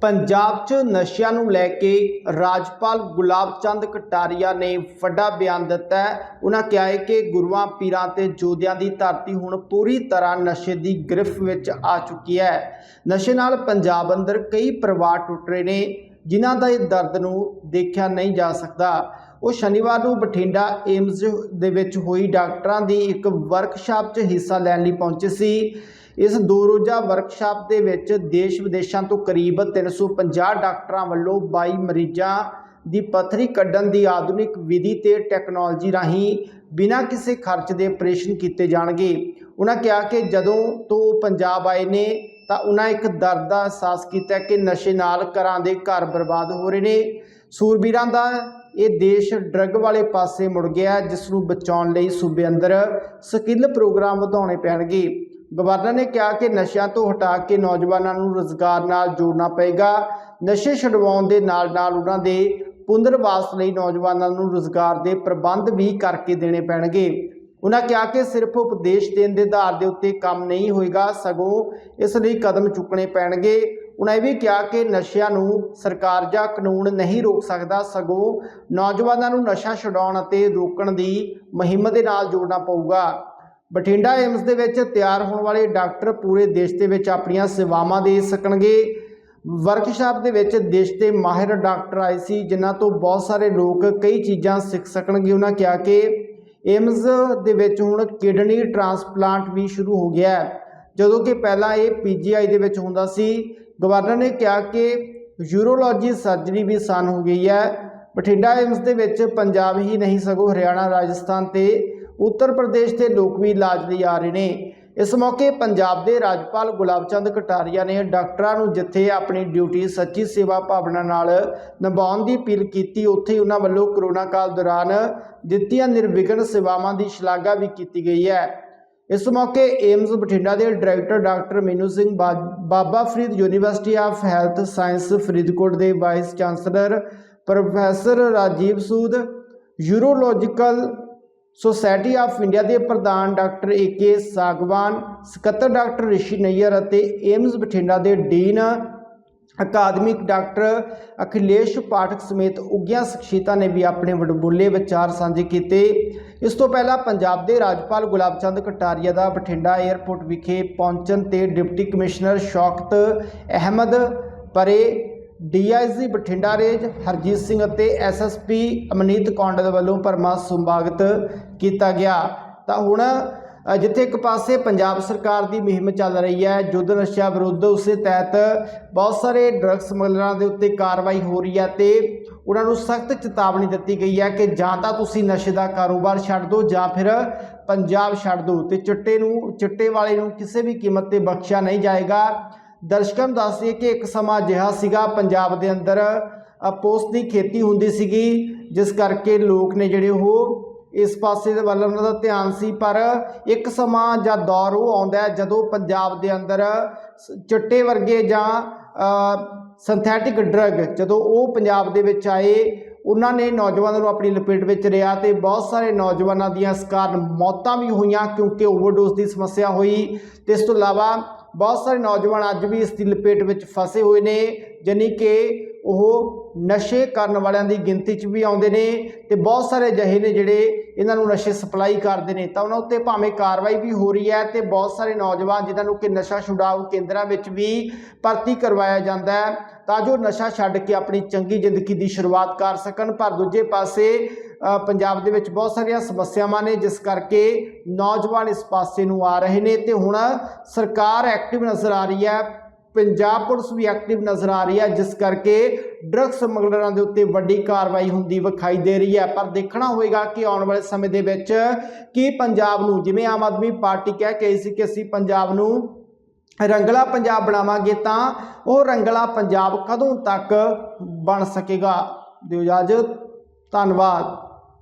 ਪੰਜਾਬ 'ਚ ਨਸ਼ਿਆਂ ਨੂੰ ਲੈ ਕੇ ਰਾਜਪਾਲ ਗੁਲਾਬ ਚੰਦ ਕਟਾਰੀਆ ਨੇ ਵੱਡਾ ਬਿਆਨ ਦਿੱਤਾ ਹੈ। ਉਹਨਾਂ ਕਿਹਾ ਹੈ ਕਿ ਗੁਰੂਆਂ ਪੀਰਾਂ ਤੇ ਜੋਧਿਆਂ ਦੀ ਧਰਤੀ ਹੁਣ ਪੂਰੀ ਤਰ੍ਹਾਂ ਨਸ਼ੇ ਦੀ ਗ੍ਰਿਫਤ ਵਿੱਚ ਆ ਚੁੱਕੀ ਹੈ। ਨਸ਼ੇ ਨਾਲ ਪੰਜਾਬ ਅੰਦਰ ਕਈ ਪਰਿਵਾਰ ਟੁੱਟ ਰਹੇ ਨੇ, ਜਿਨ੍ਹਾਂ ਦਾ ਇਹ ਦਰਦ ਨੂੰ ਦੇਖਿਆ ਨਹੀਂ ਜਾ ਸਕਦਾ। ਉਹ ਸ਼ਨੀਵਾਰ ਨੂੰ ਬਠਿੰਡਾ ਏਮਜ਼ ਦੇ ਵਿੱਚ ਹੋਈ ਡਾਕਟਰਾਂ ਦੀ ਇੱਕ ਵਰਕਸ਼ਾਪ 'ਚ ਹਿੱਸਾ ਲੈਣ ਲਈ ਪਹੁੰਚੇ ਸੀ। ਇਸ ਦੋ ਰੋਜ਼ਾ ਵਰਕਸ਼ਾਪ ਦੇ ਵਿੱਚ ਦੇਸ਼ ਵਿਦੇਸ਼ਾਂ ਤੋਂ ਕਰੀਬ 350 ਡਾਕਟਰਾਂ ਵੱਲੋਂ 22 ਮਰੀਜ਼ਾਂ ਦੀ ਪੱਥਰੀ ਕੱਢਣ ਦੀ ਆਧੁਨਿਕ ਵਿਧੀ ਤੇ ਟੈਕਨੋਲੋਜੀ ਰਾਹੀਂ ਬਿਨਾਂ ਕਿਸੇ ਖਰਚ ਦੇ ਆਪਰੇਸ਼ਨ ਕੀਤੇ ਜਾਣਗੇ। ਉਹਨਾਂ ਕਿਹਾ ਕਿ ਜਦੋਂ ਤੋਂ ਉਹ ਪੰਜਾਬ ਆਏ ਨੇ, ਤਾਂ ਉਹਨਾਂ ਇੱਕ ਦਰਦ ਦਾ ਅਹਿਸਾਸ ਕੀਤਾ ਕਿ ਨਸ਼ੇ ਨਾਲ ਘਰਾਂ ਦੇ ਘਰ ਬਰਬਾਦ ਹੋ ਰਹੇ ਨੇ। ਸੂਰਬੀਰਾਂ ਦਾ ਇਹ ਦੇਸ਼ ਡਰੱਗ ਵਾਲੇ ਪਾਸੇ ਮੁੜ ਗਿਆ ਜਿਸ ਨੂੰ ਬਚਾਉਣ ਲਈ ਸੂਬੇ ਅੰਦਰ ਸਕਿੱਲ ਪ੍ਰੋਗਰਾਮ ਵਧਾਉਣੇ ਪੈਣਗੇ। ਗਵਰਨਰ ਨੇ ਕਿਹਾ ਕਿ ਨਸ਼ਿਆਂ ਤੋਂ ਹਟਾ ਕੇ ਨੌਜਵਾਨਾਂ ਨੂੰ ਰੋਜ਼ਗਾਰ ਨਾਲ ਜੋੜਨਾ ਪਏਗਾ। ਨਸ਼ੇ ਛਡਵਾਉਣ ਦੇ ਨਾਲ ਨਾਲ ਉਹਨਾਂ ਦੇ ਪੁਨਰਵਾਸ ਲਈ ਨੌਜਵਾਨਾਂ ਨੂੰ ਰੋਜ਼ਗਾਰ ਦੇ ਪ੍ਰਬੰਧ ਵੀ ਕਰਕੇ ਦੇਣੇ ਪੈਣਗੇ। ਉਹਨਾਂ ਕਿਹਾ ਕਿ ਸਿਰਫ ਉਪਦੇਸ਼ ਦੇਣ ਦੇ ਆਧਾਰ ਦੇ ਉੱਤੇ ਕੰਮ ਨਹੀਂ ਹੋਏਗਾ, ਸਗੋਂ ਇਸ ਲਈ ਕਦਮ ਚੁੱਕਣੇ ਪੈਣਗੇ। ਉਹਨਾਂ ਇਹ ਵੀ ਕਿਹਾ ਕਿ ਨਸ਼ਿਆਂ ਨੂੰ ਸਰਕਾਰ ਜਾਂ ਕਾਨੂੰਨ ਨਹੀਂ ਰੋਕ ਸਕਦਾ, ਸਗੋਂ ਨੌਜਵਾਨਾਂ ਨੂੰ ਨਸ਼ਾ ਛਡਾਉਣ ਅਤੇ ਰੋਕਣ ਦੀ ਮੁਹਿੰਮ ਦੇ ਨਾਲ ਜੋੜਨਾ ਪਊਗਾ। ਬਠਿੰਡਾ ਏਮਸ ਦੇ ਵਿੱਚ ਤਿਆਰ ਹੋਣ ਵਾਲੇ ਡਾਕਟਰ ਪੂਰੇ ਦੇਸ਼ ਦੇ ਵਿੱਚ ਆਪਣੀਆਂ ਸੇਵਾਵਾਂ ਦੇ ਸਕਣਗੇ। ਵਰਕਸ਼ਾਪ ਦੇ ਵਿੱਚ ਦੇਸ਼ ਦੇ ਮਾਹਿਰ ਡਾਕਟਰ ਆਏ ਸੀ, ਜਿਨ੍ਹਾਂ ਤੋਂ ਬਹੁਤ ਸਾਰੇ ਲੋਕ ਕਈ ਚੀਜ਼ਾਂ ਸਿੱਖ ਸਕਣਗੇ। ਉਹਨਾਂ ਕਿਹਾ ਕਿ ਏਮਸ ਦੇ ਵਿੱਚ ਹੁਣ ਕਿਡਨੀ ਟ੍ਰਾਂਸਪਲਾਂਟ ਵੀ ਸ਼ੁਰੂ ਹੋ ਗਿਆ ਹੈ। ਜਦੋਂ ਕਿ ਪਹਿਲਾਂ ਇਹ ਪੀਜੀਆਈ ਦੇ ਵਿੱਚ ਹੁੰਦਾ ਸੀ। ਗਵਰਨਰ ਨੇ ਕਿਹਾ ਕਿ ਯੂਰੋਲੋਜੀ ਸਰਜਰੀ ਵੀ ਆਸਾਨ ਹੋ ਗਈ ਹੈ। ਬਠਿੰਡਾ ਏਮਸ ਦੇ ਵਿੱਚ ਪੰਜਾਬ ਹੀ ਨਹੀਂ, ਸਗੋਂ ਹਰਿਆਣਾ, ਰਾਜਸਥਾਨ ਤੇ ਉੱਤਰ ਪ੍ਰਦੇਸ਼ ਦੇ ਲੋਕ ਵੀ ਇਲਾਜ ਲਈ ਆ ਰਹੇ ਨੇ। ਇਸ ਮੌਕੇ ਪੰਜਾਬ ਦੇ ਰਾਜਪਾਲ ਗੁਲਾਬ ਚੰਦ ਕਟਾਰੀਆ ਨੇ ਡਾਕਟਰਾਂ ਨੂੰ ਜਿੱਥੇ ਆਪਣੀ ਡਿਊਟੀ ਸੱਚੀ ਸੇਵਾ ਭਾਵਨਾ ਨਾਲ ਨਿਭਾਉਣ ਦੀ ਅਪੀਲ ਕੀਤੀ, ਉੱਥੇ ਹੀ ਉਹਨਾਂ ਵੱਲੋਂ ਕਰੋਨਾ ਕਾਲ ਦੌਰਾਨ ਦਿੱਤੀਆਂ ਨਿਰਵਿਘਨ ਸੇਵਾਵਾਂ ਦੀ ਸ਼ਲਾਘਾ ਵੀ ਕੀਤੀ ਗਈ ਹੈ। ਇਸ ਮੌਕੇ ਏਮਜ਼ ਬਠਿੰਡਾ ਦੇ ਡਾਇਰੈਕਟਰ ਡਾਕਟਰ ਮੀਨੂ ਸਿੰਘ ਬਾ- Baba Farid university of health science Faridkot ਦੇ vice chancellor professor Rajiv Sood, urological society of India ਦੇ ਪ੍ਰਧਾਨ ਡਾਕਟਰ ਏਕੇ ਸਾਗਵਾਨ, ਸਕੱਤਰ ਡਾਕਟਰ ਰਿਸ਼ੀ ਨਈਅਰ ਅਤੇ ਏਮਜ਼ ਬਠਿੰਡਾ ਦੇ ਡੀਨ ਅਕਾਦਮਿਕ ਡਾਕਟਰ ਅਖਿਲੇਸ਼ ਪਾਠਕ ਸਮੇਤ ਉੱਘੀਆਂ ਸ਼ਖਸੀਅਤਾਂ ਨੇ ਵੀ ਆਪਣੇ ਵਡਬੁੱਲੇ ਵਿਚਾਰ ਸਾਂਝੇ ਕੀਤੇ। ਇਸ ਤੋਂ ਪਹਿਲਾਂ ਪੰਜਾਬ ਦੇ ਰਾਜਪਾਲ ਗੁਲਾਬ ਚੰਦ ਕਟਾਰੀਆ ਦਾ ਬਠਿੰਡਾ 에ਅਰਪੋਰਟ ਵਿਖੇ ਪਹੁੰਚਣ ਤੇ deputy commissioner Shaukat Ahmad Parray DIG Bathinda range Harjeet Singh ਅਤੇ ਐਸਐਸਪੀ ਅਮਨੀਤ ਕੌਂਡਲ ਵੱਲੋਂ ਪਰਮਾ ਸੰਭਾਗਤ ਕੀਤਾ ਗਿਆ। ਤਾਂ ਹੁਣ ਜਿੱਥੇ ਇੱਕ ਪਾਸੇ ਪੰਜਾਬ ਸਰਕਾਰ ਦੀ ਮੁਹਿੰਮ ਚੱਲ ਰਹੀ ਹੈ, ਯੁੱਧ ਨਸ਼ਾ ਵਿਰੁੱਧ ਉਸੇ ਤਹਿਤ ਬਹੁਤ ਸਾਰੇ ਡਰੱਗ ਸਮਗਲਰਾਂ ਦੇ ਉੱਤੇ ਕਾਰਵਾਈ ਹੋ ਰਹੀ ਹੈ ਤੇ ਉਹਨਾਂ ਨੂੰ ਸਖਤ ਚੇਤਾਵਨੀ ਦਿੱਤੀ ਗਈ ਹੈ ਕਿ ਜਾਂ ਤਾਂ ਤੁਸੀਂ ਨਸ਼ੇ ਦਾ ਕਾਰੋਬਾਰ ਛੱਡ ਦਿਓ ਜਾਂ ਫਿਰ ਪੰਜਾਬ ਛੱਡ ਦਿਓ ਤੇ ਚਿੱਟੇ ਨੂੰ, ਚਿੱਟੇ ਵਾਲੇ ਨੂੰ ਕਿਸੇ ਵੀ ਕੀਮਤ ਤੇ ਬਖਸ਼ਿਆ ਨਹੀਂ ਜਾਏਗਾ। ਦਰਸ਼ਕਾਂ ਨੂੰ ਦੱਸ ਦਈਏ ਕਿ ਇੱਕ ਸਮਾਂ ਅਜਿਹਾ ਸੀਗਾ ਪੰਜਾਬ ਦੇ ਅੰਦਰ ਅ, ਪੋਸਤ ਦੀ ਖੇਤੀ ਹੁੰਦੀ ਸੀਗੀ ਜਿਸ ਕਰਕੇ ਲੋਕ ਨੇ ਜਿਹੜੇ ਉਹ ਇਸ ਪਾਸੇ ਦੇ ਵੱਲ ਉਹਨਾਂ ਦਾ ਧਿਆਨ ਸੀ ਪਰ ਇੱਕ ਸਮਾਂ ਜਾਂ ਦੌਰ ਉਹ ਆਉਂਦਾ ਜਦੋਂ ਪੰਜਾਬ ਦੇ ਅੰਦਰ ਚਿੱਟੇ ਵਰਗੇ ਜਾਂ ਸਿੰਥੈਟਿਕ ਡਰੱਗ ਜਦੋਂ ਉਹ ਪੰਜਾਬ ਦੇ ਵਿੱਚ ਆਏ ਉਹਨਾਂ ਨੇ ਨੌਜਵਾਨਾਂ ਨੂੰ ਆਪਣੀ ਲਪੇਟ ਵਿੱਚ ਰਿਆ ਤੇ ਬਹੁਤ ਸਾਰੇ ਨੌਜਵਾਨਾਂ ਦੀਆਂ ਇਸ ਕਾਰਨ ਮੌਤਾਂ ਵੀ ਹੋਈਆਂ ਕਿਉਂਕਿ ਓਵਰਡੋਜ਼ ਦੀ ਸਮੱਸਿਆ ਹੋਈ। ਤੇ ਇਸ ਤੋਂ ਇਲਾਵਾ ਬਹੁਤ ਸਾਰੇ ਨੌਜਵਾਨ ਅੱਜ ਵੀ ਇਸ ਦੀ ਲਪੇਟ ਵਿੱਚ ਫਸੇ ਹੋਏ ਨੇ, ਜਾਣੀ ਕਿ ਉਹ ਨਸ਼ੇ ਕਰਨ ਵਾਲਿਆਂ ਦੀ ਗਿਣਤੀ 'ਚ ਵੀ ਆਉਂਦੇ ਨੇ ਤੇ ਬਹੁਤ ਸਾਰੇ ਅਜਿਹੇ ਨੇ ਜਿਹੜੇ ਇਹਨਾਂ ਨੂੰ ਨਸ਼ੇ ਸਪਲਾਈ ਕਰਦੇ ਨੇ। ਤਾਂ ਉਹਨਾਂ ਉੱਤੇ ਭਾਵੇਂ ਕਾਰਵਾਈ ਵੀ ਹੋ ਰਹੀ ਹੈ ਤੇ ਬਹੁਤ ਸਾਰੇ ਨੌਜਵਾਨ ਜਿਨ੍ਹਾਂ ਨੂੰ ਕਿ ਨਸ਼ਾ ਛੁਡਾਓ ਕੇਂਦਰਾਂ ਵਿੱਚ ਵੀ ਭਰਤੀ ਕਰਵਾਇਆ ਜਾਂਦਾ ਹੈ, ਤਾਂ ਜੋ ਨਸ਼ਾ ਛੱਡ ਕੇ ਆਪਣੀ ਚੰਗੀ ਜ਼ਿੰਦਗੀ ਦੀ ਸ਼ੁਰੂਆਤ ਕਰ ਸਕਣ। ਪਰ ਦੂਜੇ ਪਾਸੇ ਪੰਜਾਬ ਦੇ ਵਿੱਚ ਬਹੁਤ ਸਾਰੀਆਂ ਸਮੱਸਿਆਵਾਂ ਨੇ, ਜਿਸ ਕਰਕੇ ਨੌਜਵਾਨ ਇਸ ਪਾਸੇ ਨੂੰ ਆ ਰਹੇ ਨੇ ਤੇ ਹੁਣ ਸਰਕਾਰ ਐਕਟਿਵ ਨਜ਼ਰ ਆ ਰਹੀ ਹੈ, ਪੰਜਾਬ ਪੁਲਿਸ ਵੀ ਐਕਟਿਵ ਨਜ਼ਰ ਆ ਰਹੀ ਹੈ, ਜਿਸ ਕਰਕੇ ਡਰੱਗ ਸਮਗਲਰਾਂ ਦੇ ਉੱਤੇ ਵੱਡੀ ਕਾਰਵਾਈ ਹੁੰਦੀ ਵਿਖਾਈ ਦੇ ਰਹੀ ਹੈ। ਪਰ ਦੇਖਣਾ ਹੋਏਗਾ ਕਿ ਆਉਣ ਵਾਲੇ ਸਮੇਂ ਦੇ ਵਿੱਚ ਕੀ ਪੰਜਾਬ ਨੂੰ, ਜਿਵੇਂ ਆਮ ਆਦਮੀ ਪਾਰਟੀ ਕਹਿ ਕੇ ਸੀ ਕਿ ਅਸੀਂ ਪੰਜਾਬ ਨੂੰ ਰੰਗਲਾ ਪੰਜਾਬ ਬਣਾਵਾਂਗੇ, ਤਾਂ ਉਹ ਰੰਗਲਾ ਪੰਜਾਬ ਕਦੋਂ ਤੱਕ ਬਣ ਸਕੇਗਾ? ਦਿਓ ਇਜਾਜ਼ਤ, ਧੰਨਵਾਦ।